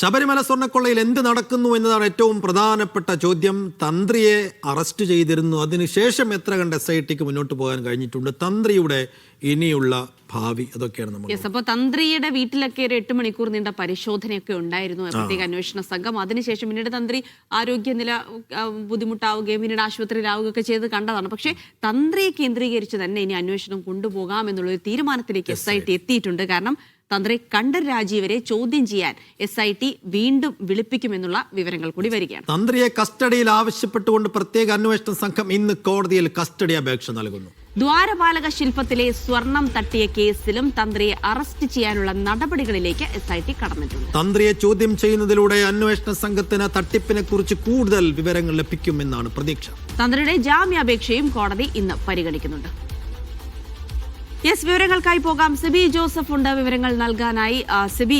ശബരിമല സ്വർണക്കൊള്ളയിൽ എന്ത് നടക്കുന്നു എന്നതാണ് ഏറ്റവും പ്രധാനപ്പെട്ട ചോദ്യം. തന്ത്രിയെ അറസ്റ്റ് ചെയ്തിരുന്നു. അതിനുശേഷം എത്ര കണ്ട് എസ് ഐ ടിക്ക് മുന്നോട്ട് പോകാൻ കഴിഞ്ഞിട്ടുണ്ട്? തന്ത്രിയുടെ ഇനിയുള്ള ഭാവി അതൊക്കെയാണ് നമ്മൾ അപ്പോൾ തന്ത്രിയുടെ വീട്ടിലൊക്കെ ഒരു എട്ട് മണിക്കൂർ നീണ്ട പരിശോധനയൊക്കെ ഉണ്ടായിരുന്നു. പ്രത്യേക അന്വേഷണ സംഘം. അതിനുശേഷം പിന്നീട് തന്ത്രി ആരോഗ്യനില ബുദ്ധിമുട്ടാവുകയും പിന്നീട് ആശുപത്രിയിലാവുകയൊക്കെ ചെയ്ത് കണ്ടതാണ്. പക്ഷേ തന്ത്രിയെ കേന്ദ്രീകരിച്ച് തന്നെ ഇനി അന്വേഷണം കൊണ്ടുപോകാം എന്നുള്ള ഒരു തീരുമാനത്തിലേക്ക് എസ് ഐ ടി എത്തിയിട്ടുണ്ട്. കാരണം തന്ത്രി കണ്ഠർ രാജീവരെ ചോദ്യം ചെയ്യാൻ എസ് ഐ ടി വീണ്ടും വിളിപ്പിക്കുമെന്നുള്ള വിവരങ്ങൾ കൂടി വരികയാണ്. തന്ത്രിയെ കസ്റ്റഡിയിൽ ആവശ്യപ്പെട്ടുകൊണ്ട് പ്രത്യേക അന്വേഷണ സംഘം ഇന്ന് കോടതിയിൽ കസ്റ്റഡി അപേക്ഷ നൽകുന്നു. ദ്വാരപാലക ശില്പത്തിലെ സ്വർണം തട്ടിയ കേസിലും തന്ത്രിയെ അറസ്റ്റ് ചെയ്യാനുള്ള നടപടികളിലേക്ക് എസ് ഐ ടി കടന്നിട്ടുണ്ട്. തന്ത്രിയെ ചോദ്യം ചെയ്യുന്നതിലൂടെ അന്വേഷണ സംഘത്തിന് തട്ടിപ്പിനെ കുറിച്ച് കൂടുതൽ വിവരങ്ങൾ ലഭിക്കുമെന്നാണ് പ്രതീക്ഷ. തന്ത്രിയുടെ ജാമ്യാപേക്ഷയും കോടതി ഇന്ന് പരിഗണിക്കുന്നുണ്ട്. യെസ് വിവരങ്ങൾക്കായി പോകാം. സിബി ജോസഫ് ഉണ്ട്. വിവരങ്ങൾ നൽകാനായി. സിബി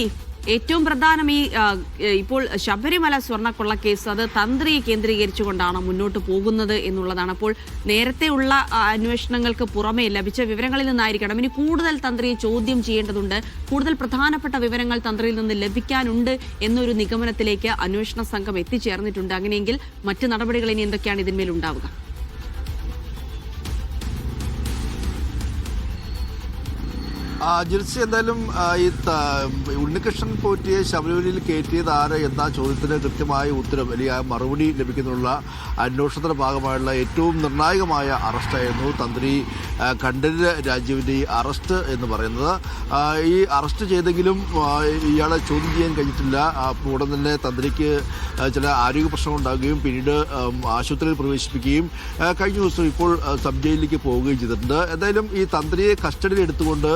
ഏറ്റവും പ്രധാനം ഈ ഇപ്പോൾ ശബരിമല സ്വർണക്കൊള്ള കേസ് അത് തന്ത്രിയെ കേന്ദ്രീകരിച്ചുകൊണ്ടാണ് മുന്നോട്ട് പോകുന്നത് എന്നുള്ളതാണ്. അപ്പോൾ നേരത്തെ ഉള്ള അന്വേഷണങ്ങൾക്ക് പുറമെ ലഭിച്ച വിവരങ്ങളിൽ നിന്നായിരിക്കണം. ഇനി കൂടുതൽ തന്ത്രിയെ ചോദ്യം ചെയ്യേണ്ടതുണ്ട്. കൂടുതൽ പ്രധാനപ്പെട്ട വിവരങ്ങൾ തന്ത്രിയിൽ നിന്ന് ലഭിക്കാനുണ്ട് എന്നൊരു നിഗമനത്തിലേക്ക് അന്വേഷണ സംഘം എത്തിച്ചേർന്നിട്ടുണ്ട്. അങ്ങനെയെങ്കിൽ മറ്റ് നടപടികൾ ഇനി എന്തൊക്കെയാണ് ഇതിന്മേൽ ഉണ്ടാവുക? ജിൽസി എന്തായാലും ഈ ഉണ്ണികൃഷ്ണൻ പോറ്റിയെ ശബരിമലയിൽ കയറ്റിയത് ആര് എന്ന ചോദ്യത്തിന് കൃത്യമായ ഉത്തരം അല്ലെങ്കിൽ മറുപടി ലഭിക്കുന്നതിനുള്ള അന്വേഷണത്തിന്റെ ഭാഗമായുള്ള ഏറ്റവും നിർണായകമായ അറസ്റ്റായിരുന്നു തന്ത്രി കണ്ഠര് രാജീവിന്റെ ഈ അറസ്റ്റ് എന്ന് പറയുന്നത്. ഈ അറസ്റ്റ് ചെയ്തെങ്കിലും ഇയാളെ ചോദ്യം ചെയ്യാൻ കഴിഞ്ഞിട്ടില്ല. ഉടൻ തന്നെ തന്ത്രിക്ക് ചില ആരോഗ്യ പ്രശ്നങ്ങൾ ഉണ്ടാകുകയും പിന്നീട് ആശുപത്രിയിൽ പ്രവേശിപ്പിക്കുകയും കഴിഞ്ഞ ദിവസം ഇപ്പോൾ സബ് ജയിലിലേക്ക് പോവുകയും ചെയ്തിട്ടുണ്ട്. എന്തായാലും ഈ തന്ത്രിയെ കസ്റ്റഡിയിൽ എടുത്തുകൊണ്ട്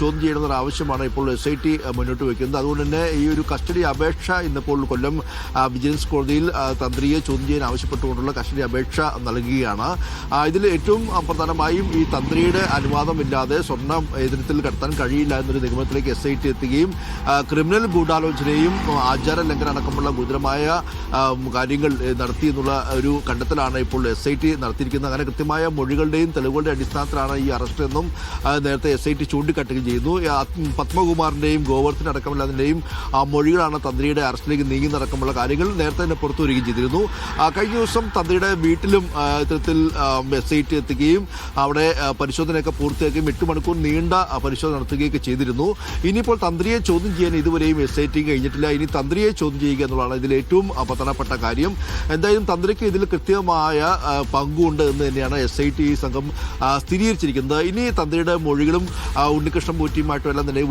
ചോദ്യം ചെയ്യണമെന്നൊരു ആവശ്യമാണ് ഇപ്പോൾ എസ് ഐ ടി മുന്നോട്ട് വയ്ക്കുന്നത് അതുകൊണ്ട് തന്നെ ഈ ഒരു കസ്റ്റഡി അപേക്ഷ ഇന്നിപ്പോൾ കൊല്ലം വിജിലൻസ് കോടതിയിൽ തന്ത്രിയെ ചോദ്യം ചെയ്യാൻ ആവശ്യപ്പെട്ടുകൊണ്ടുള്ള കസ്റ്റഡി അപേക്ഷ നൽകുകയാണ്. ഇതിൽ ഏറ്റവും പ്രധാനമായും ഈ തന്ത്രിയുടെ അനുവാദമില്ലാതെ സ്വർണം എതിരത്തിൽ കടത്താൻ കഴിയില്ല എന്നൊരു നിഗമനത്തിലേക്ക് എസ് ഐ ടി എത്തുകയും ക്രിമിനൽ ഗൂഢാലോചനയും ആചാര ലംഘനം അടക്കമുള്ള ഗുരുതരമായ കാര്യങ്ങൾ നടത്തി എന്നുള്ള ഒരു കണ്ടെത്തലാണ് ഇപ്പോൾ എസ് ഐ ടി നടത്തിയിരിക്കുന്നത്. അങ്ങനെ കൃത്യമായ മൊഴികളുടെയും തെളിവുകളുടെ അടിസ്ഥാനത്തിലാണ് ഈ അറസ്റ്റ് എന്നും നേരത്തെ എസ് ഐ ടി ചൂണ്ടിക്കാട്ടുകയും ചെയ്യുന്നു. പത്മകുമാറിന്റെയും പത്മകുമാറിന്റെയും ഗോവർദ്ധൻ ആ മൊഴികളാണ് തന്ത്രിയുടെ അറസ്റ്റിലേക്ക് നീങ്ങുന്നതടക്കമുള്ള കാര്യങ്ങൾ നേരത്തെ തന്നെ പുറത്തു വരികയും ചെയ്തിരുന്നു. കഴിഞ്ഞ ദിവസം തന്ത്രിയുടെ വീട്ടിലും ഇത്തരത്തിൽ എസ് ഐ ടി എത്തുകയും അവിടെ പരിശോധനയൊക്കെ പൂർത്തിയാക്കുകയും എട്ട് മണിക്കൂർ നീണ്ട പരിശോധന നടത്തുകയൊക്കെ ചെയ്തിരുന്നു. ഇനിയിപ്പോൾ തന്ത്രിയെ ചോദ്യം ചെയ്യാൻ ഇതുവരെയും എസ് ഐ ടി കഴിഞ്ഞിട്ടില്ല. ഇനി തന്ത്രിയെ ചോദ്യം ചെയ്യുക എന്നുള്ളതാണ് ഇതിൽ ഏറ്റവും പ്രധാനപ്പെട്ട കാര്യം. എന്തായാലും തന്ത്രിക്ക് ഇതിൽ കൃത്യമായ പങ്കുണ്ട് എന്ന് തന്നെയാണ് എസ് ഐ ടി സംഘം സ്ഥിരീകരിച്ചിരിക്കുന്നത്. ഇനി തന്ത്രിയുടെ മൊഴികളും ഉണ്ണികൃഷ്ണൻ പൂറ്റിയുമായിട്ടും എല്ലാം തന്നെ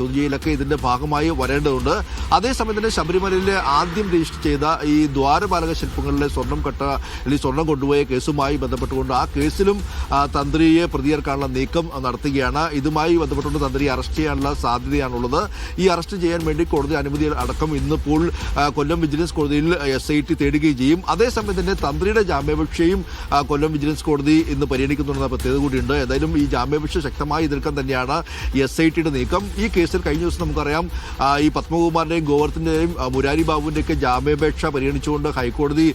ചോദ്യം ചെയ്യലൊക്കെ ഇതിന്റെ ഭാഗമായി വരേണ്ടതുണ്ട്. അതേസമയം തന്നെ ശബരിമലയിലെ ആദ്യം രജിസ്റ്റർ ചെയ്ത ഈ ദ്വാരപാലക ശില്പങ്ങളിലെ സ്വർണം കട്ട അല്ലെങ്കിൽ സ്വർണം കൊണ്ടുപോയ കേസുമായി ബന്ധപ്പെട്ടുകൊണ്ട് ആ കേസിലും തന്ത്രിയെ പ്രതിയേർക്കാനുള്ള നീക്കം നടത്തുകയാണ്. ഇതുമായി ബന്ധപ്പെട്ടുകൊണ്ട് തന്ത്രിയെ അറസ്റ്റ് ചെയ്യാനുള്ള സാധ്യതയാണുള്ളത്. ഈ അറസ്റ്റ് ചെയ്യാൻ വേണ്ടി കോടതി അനുമതി അടക്കം ഇന്നിപ്പോൾ കൊല്ലം വിജിലൻസ് കോടതിയിൽ എസ് ഐ ടി തേടുകയും ചെയ്യും. അതേസമയം തന്നെ തന്ത്രിയുടെ ജാമ്യാപേക്ഷയും കൊല്ലം വിജിലൻസ് കോടതി ഇന്ന് പരിഗണിക്കുന്നുണ്ടെന്ന പ്രത്യേകത കൂടിയുണ്ട്. ഏതായാലും ഈ ജാമ്യാപേക്ഷ ശക്തമായി എതിർക്കാൻ തന്നെയാണ് എസ് ഐ ടിയുടെ നീക്കം. ഈ കേസിൽ കഴിഞ്ഞ ദിവസം നമുക്കറിയാം ഈ പത്മകുമാറിന്റെയും ഗോവർത്തിന്റെയും മുരാരി ബാബുവിന്റെയൊക്കെ ജാമ്യാപേക്ഷ പരിഗണിച്ചുകൊണ്ട് ഹൈക്കോടതി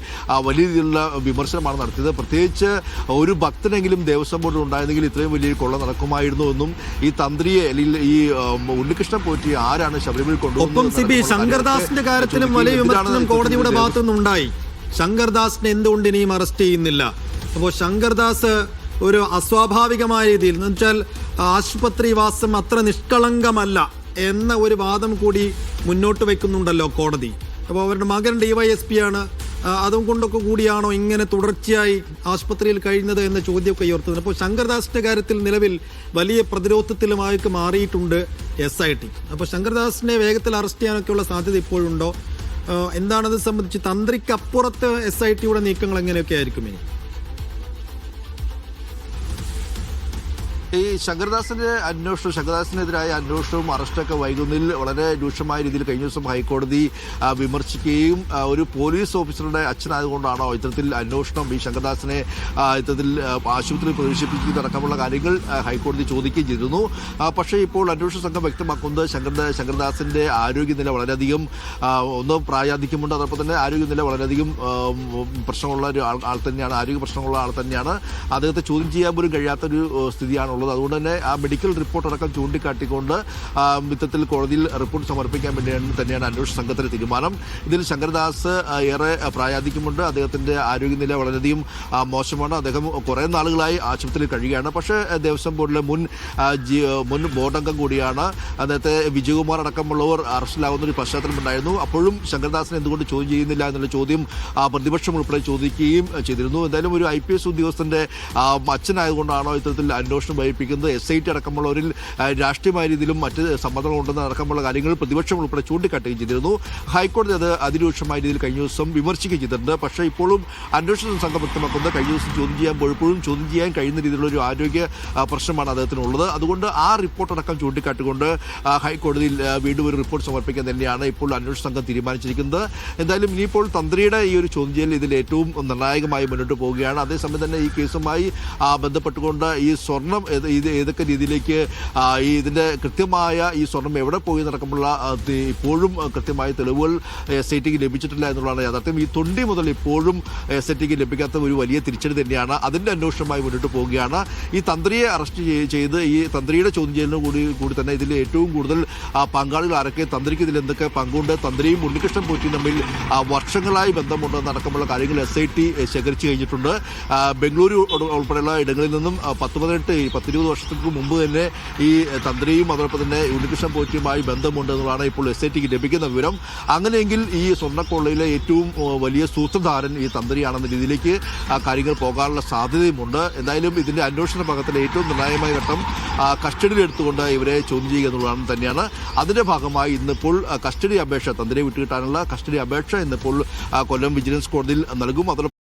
വലിയ രീതിയിലുള്ള വിമർശനമാണ് നടത്തിയത്. പ്രത്യേകിച്ച് ഒരു ഭക്തനെങ്കിലും ദേവസ്വം ബോർഡിൽ ഉണ്ടായിരുന്നെങ്കിൽ ഇത്രയും വലിയ കൊള്ള നടക്കുമായിരുന്നു എന്നും ഈ തന്ത്രിയെ അല്ലെങ്കിൽ ഈ ഉണ്ണികൃഷ്ണൻ പോറ്റി ആരാണ് ശബരിമല കൊണ്ടുപോകുന്നത് ശങ്കർദാസിന്റെ കാര്യത്തിലും വലിയ വിമർശനം കോടതിയുടെ ഭാഗത്തു നിന്നുണ്ടായി ശങ്കർദാസിനെ എന്തുകൊണ്ട് ഇനിയും അറസ്റ്റ് ചെയ്യുന്നില്ല? അപ്പോൾ ശങ്കർദാസ് ഒരു അസ്വാഭാവികമായ രീതിയിൽ. എന്ന് വെച്ചാൽ ആശുപത്രി വാസം അത്ര നിഷ്കളങ്കമല്ല എന്ന ഒരു വാദം കൂടി മുന്നോട്ട് വെക്കുന്നുണ്ടല്ലോ കോടതി. അപ്പോൾ അവരുടെ മകൻ ഡിവൈഎസ്പി ആണ്. അതും കൊണ്ടൊക്കെ കൂടിയാണോ ഇങ്ങനെ തുടർച്ചയായി ആശുപത്രിയിൽ കഴിയുന്നത് എന്ന ചോദ്യമൊക്കെ ഉയർത്തുന്നത് അപ്പോൾ ശങ്കർദാസിന്റെ കാര്യത്തിൽ നിലവിൽ വലിയ പ്രതിരോധത്തിലുമായിട്ട് മാറിയിട്ടുണ്ട് എസ് ഐ ടി അപ്പോൾ ശങ്കർദാസിനെ വേഗത്തിൽ അറസ്റ്റ് ചെയ്യാനൊക്കെയുള്ള സാധ്യത ഇപ്പോഴുണ്ടോ? എന്താണത് സംബന്ധിച്ച് തന്ത്രിക്ക് അപ്പുറത്ത് എസ് ഐ ടിയുടെ നീക്കങ്ങൾ എങ്ങനെയൊക്കെ ആയിരിക്കും ഇനി? ഈ ശങ്കർദാസിന്റെ അന്വേഷണം ശങ്കർദാസിനെതിരായ അന്വേഷണവും അറസ്റ്റൊക്കെ വൈകുന്നതിൽ വളരെ രൂക്ഷമായ രീതിയിൽ കഴിഞ്ഞ ദിവസം ഹൈക്കോടതി വിമർശിക്കുകയും ഒരു പോലീസ് ഓഫീസറുടെ അച്ഛനായതുകൊണ്ടാണോ ഇത്തരത്തിൽ അന്വേഷണം ഈ ശങ്കർദാസിനെ ഇത്തരത്തിൽ ആശുപത്രിയിൽ പ്രവേശിപ്പിക്കുന്നതടക്കമുള്ള കാര്യങ്ങൾ ഹൈക്കോടതി ചോദിക്കുകയും ചെയ്തിരുന്നു. പക്ഷേ ഇപ്പോൾ അന്വേഷണ സംഘം വ്യക്തമാക്കുന്നത് ശങ്കർദാ ശങ്കർദാസിന്റെ ആരോഗ്യനില വളരെയധികം ഒന്ന് പ്രായാധിക്യമുണ്ട് അതോടൊപ്പം തന്നെ ആരോഗ്യനില വളരെയധികം പ്രശ്നമുള്ള ഒരു ആൾ തന്നെയാണ് ആരോഗ്യ പ്രശ്നമുള്ള ആൾ തന്നെയാണ്. അദ്ദേഹത്തെ ചോദ്യം ചെയ്യാൻ പോലും കഴിയാത്തൊരു സ്ഥിതിയാണ് എന്നുള്ളത്. അതുകൊണ്ട് തന്നെ ആ മെഡിക്കൽ റിപ്പോർട്ട് അടക്കം ചൂണ്ടിക്കാട്ടിക്കൊണ്ട് ഇത്തരത്തിൽ കോടതിയിൽ റിപ്പോർട്ട് സമർപ്പിക്കാൻ വേണ്ടിയാണ് തന്നെയാണ് അന്വേഷണ സംഘത്തിന്റെ തീരുമാനം. ഇതിൽ ശങ്കരദാസ് ഏറെ പ്രായാധിക്യമുണ്ട് അദ്ദേഹത്തിന്റെ ആരോഗ്യനില വളരെയധികം മോശമാണ്. അദ്ദേഹം കുറേ നാളുകളായി ആശുപത്രിയിൽ കഴിയുകയാണ്. പക്ഷേ ദേവസ്വം ബോർഡിലെ മുൻ മുൻ ബോർഡ് അംഗം കൂടിയാണ് അദ്ദേഹത്തെ വിജയകുമാർ അടക്കമുള്ളവർ അറസ്റ്റിലാവുന്ന ഒരു പശ്ചാത്തലം ഉണ്ടായിരുന്നു. അപ്പോഴും ശങ്കരദാസിനെ എന്തുകൊണ്ട് ചോദ്യം ചെയ്യുന്നില്ല എന്നുള്ള ചോദ്യം പ്രതിപക്ഷം ഉൾപ്പെടെ ചോദിക്കുകയും ചെയ്തിരുന്നു. എന്തായാലും ഒരു ഐ പി എസ് ഉദ്യോഗസ്ഥന്റെ അച്ഛനായതുകൊണ്ടാണോ ഇത്തരത്തിൽ അന്വേഷണം വഹിപ്പിക്കുന്നത് എസ് ഐ ടി അടക്കമുള്ളവരിൽ രാഷ്ട്രീയമായ രീതിയിലും മറ്റ് സമ്മതങ്ങളുണ്ടെന്ന് അടക്കമുള്ള കാര്യങ്ങൾ പ്രതിപക്ഷം ഉൾപ്പെടെ ചൂണ്ടിക്കാട്ടുകയും ചെയ്തിരുന്നു. ഹൈക്കോടതി അത് അതിരൂക്ഷമായ രീതിയിൽ കഴിഞ്ഞ ദിവസം വിമർശിക്കുകയും ചെയ്തിട്ടുണ്ട്. പക്ഷേ ഇപ്പോഴും അന്വേഷണ സംഘം വ്യക്തമാക്കുന്നത് കഴിഞ്ഞ ദിവസം ചോദ്യം ചെയ്യാൻ പോയപ്പോഴും ചോദ്യം ചെയ്യാൻ കഴിയുന്ന രീതിയിലുള്ള ഒരു ആരോഗ്യ പ്രശ്നമാണ് അദ്ദേഹത്തിനുള്ളത്. അതുകൊണ്ട് ആ റിപ്പോർട്ട് അടക്കം ചൂണ്ടിക്കാട്ടിക്കൊണ്ട് ആ, ഹൈക്കോടതിയിൽ വീണ്ടും ഒരു റിപ്പോർട്ട് സമർപ്പിക്കാൻ തന്നെയാണ് ഇപ്പോൾ അന്വേഷണ സംഘം തീരുമാനിച്ചിരിക്കുന്നത്. എന്തായാലും ഇനിയിപ്പോൾ തന്ത്രിയുടെ ഈ ഒരു ചോദ്യം ചെയ്യൽ ഇതിൽ ഏറ്റവും നിർണായകമായി മുന്നോട്ട് പോവുകയാണ്. അതേസമയം തന്നെ ഈ കേസുമായി ബന്ധപ്പെട്ടുകൊണ്ട് ഈ സ്വർണം ഇത് ഏതൊക്കെ രീതിയിലേക്ക് ഈ ഇതിന്റെ കൃത്യമായ ഈ സ്വർണം എവിടെ പോയി നടക്കുമ്പോൾ ഇപ്പോഴും കൃത്യമായ തെളിവുകൾ എസ് ഐ ടിക്ക് ലഭിച്ചിട്ടില്ല എന്നുള്ളതാണ് യാഥാർത്ഥ്യം. ഈ തൊണ്ടി മുതൽ ഇപ്പോഴും എസ് ഐ ടിക്ക് ലഭിക്കാത്ത ഒരു വലിയ തിരിച്ചടി തന്നെയാണ്. അതിന്റെ അന്വേഷണമായി മുന്നോട്ട് പോവുകയാണ്. ഈ തന്ത്രിയെ അറസ്റ്റ് ചെയ്ത് ഈ തന്ത്രിയുടെ ചോദ്യം ചെയ്യലിന് കൂടി കൂടി തന്നെ ഇതിൽ ഏറ്റവും കൂടുതൽ പങ്കാളികൾ ആരൊക്കെ തന്ത്രിക്ക് ഇതിൽ എന്തൊക്കെ പങ്കുണ്ട്? തന്ത്രിയും ഉണ്ണികൃഷ്ണൻ പോറ്റിയും തമ്മിൽ വർഷങ്ങളായി ബന്ധമുണ്ട് നടക്കുമ്പോൾ കാര്യങ്ങൾ എസ് ഐ ടി ശേഖരിച്ചു കഴിഞ്ഞിട്ടുണ്ട്. ബംഗളൂരു ഉൾപ്പെടെയുള്ള ഇടങ്ങളിൽ നിന്നും പത്ത് പതിനെട്ട് ഈ പത്തിരുപത് വർഷങ്ങൾക്ക് മുമ്പ് തന്നെ ഈ തന്ത്രിയും അതോടൊപ്പം തന്നെ ഉണ്ണികൃഷ്ണൻ പോറ്റിയുമായി ബന്ധമുണ്ട് എന്നുള്ളതാണ് ഇപ്പോൾ എസ് ഐ ടിക്ക് ലഭിക്കുന്ന വിവരം. അങ്ങനെയെങ്കിൽ ഈ സ്വർണക്കൊള്ളയിലെ ഏറ്റവും വലിയ സൂത്രധാരൻ ഈ തന്ത്രിയാണെന്ന രീതിയിലേക്ക് ആ, കാര്യങ്ങൾ പോകാനുള്ള സാധ്യതയുമുണ്ട്. എന്തായാലും ഇതിന്റെ അന്വേഷണ ഭാഗത്തിലെ ഏറ്റവും നിർണായകമായ ഘട്ടം എടുത്തുകൊണ്ട് ഇവരെ ചോദ്യം ചെയ്യുക എന്നുള്ളതാണ് തന്നെയാണ്. അതിന്റെ ഭാഗമായി ഇന്നിപ്പോൾ കസ്റ്റഡി അപേക്ഷ തന്ത്രിയെ വിട്ടുകിട്ടാനുള്ള കസ്റ്റഡി അപേക്ഷ ഇന്നിപ്പോൾ കൊല്ലം വിജിലൻസ് കോടതിയിൽ നൽകും. അതോടൊപ്പം